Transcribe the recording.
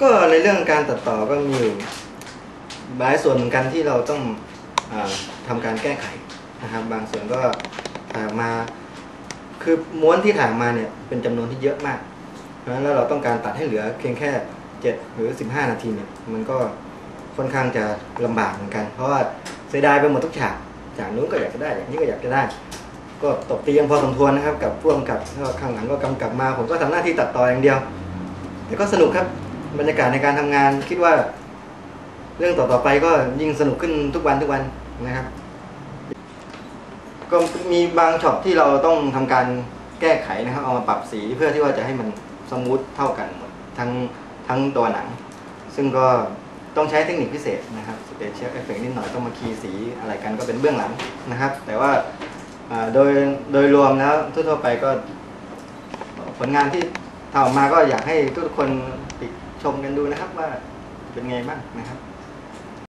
ก็ในเรื่องการตัดต่อก็มีอยู่หลายส่วนเหมือนกันที่เราต้องอาทำการแก้ไขนะครับ บางส่วนก็ถ่ายมา คือม้วนที่ถ่ายมาเนี่ยเป็นจำนวนที่เยอะมาก เพราะฉะนั้นแล้วเราต้องการตัดให้เหลือเพียงแค่7หรือ15นาทีเนี่ยมันก็ค่อนข้างจะลำบากเหมือนกัน เพราะว่าเสียดายไปหมดทุกฉากจากนู้นก็อยากจะได้อย่างนี้ก็อยากจะได้ ก็ตบตีกันพอสมควรนะครับ กับพ่วงกับข้างหลังก็กำกับมา ผมก็ทำหน้าที่ตัดต่ออย่างเดียว แต่ก็สนุกครับ บรรยากาศในการทำงานคิดว่า เรื่องต่อๆไปก็ยิ่งสนุกขึ้นทุกวันทุกวันนะครับ ก็มีบางช็อตที่เราต้องทำการแก้ไขนะครับ เอามาปรับสีเพื่อที่ว่าจะให้มันสมูทเท่ากันหมดทั้งทั้งตัวหนัง ซึ่งก็ต้องใช้เทคนิคพิเศษนะครับสเปเชียลเอฟเฟกนิดหน่อยต้องมาคีย์สีอะไรกันก็เป็นเบื้องหลังนะครับ แต่ว่าโดยโดยรวมแล้วทั่วๆไปก็ผลงานที่ทำออกมาก็อยากให้ทุกคนติด ชมกันดูนะครับว่าเป็นไงบ้างนะครับ